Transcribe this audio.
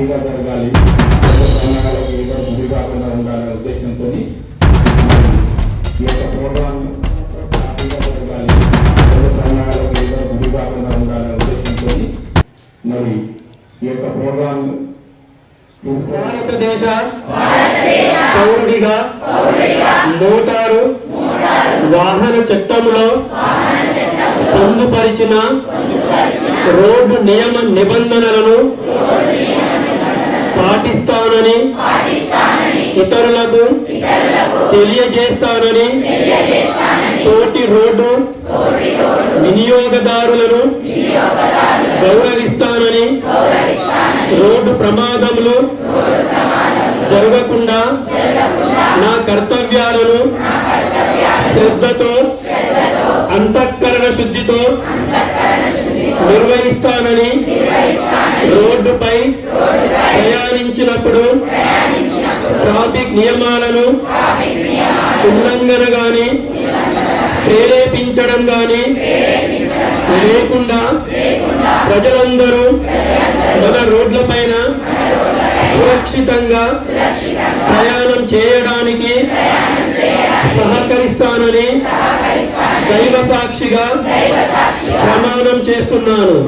సాఫీగా జరగాలి గురి కాకుండా ఉండాలనే ఉద్దేశంతో ఈ యొక్క ప్రోగ్రాం సాఫీగా జరగాలి గురి కాకుండా ఉండాలనే ఉద్దేశంతో మరి ఈ యొక్క ప్రోగ్రాం భారతదేశ పౌరుడిగా మోటారు వాహన చట్టంలో పొందుపరిచిన రోడ్డు నియమ నిబంధనలను పాటిస్తానని ఇతరులకు తెలియజేస్తానని తోటి రోడ్డు వినియోగదారులను గౌరవిస్తానని రోడ్డు ప్రమాదములు జరగకుండా నా కర్తవ్యాలను శ్రద్ధతో అంతఃకరణ శుద్ధితో నిర్వహిస్తానని రోడ్డుపై ప్రయాణించినప్పుడు ట్రాఫిక్ నియమాలను ఉల్లంఘన గాని ప్రేరేపించడం గాని లేకుండా ప్రజలందరూ మన రోడ్లపైన సురక్షితంగా ప్రయాణం చేయడానికి సహకరిస్తానని దైవ సాక్షిగా ప్రమాణం చేస్తున్నాను.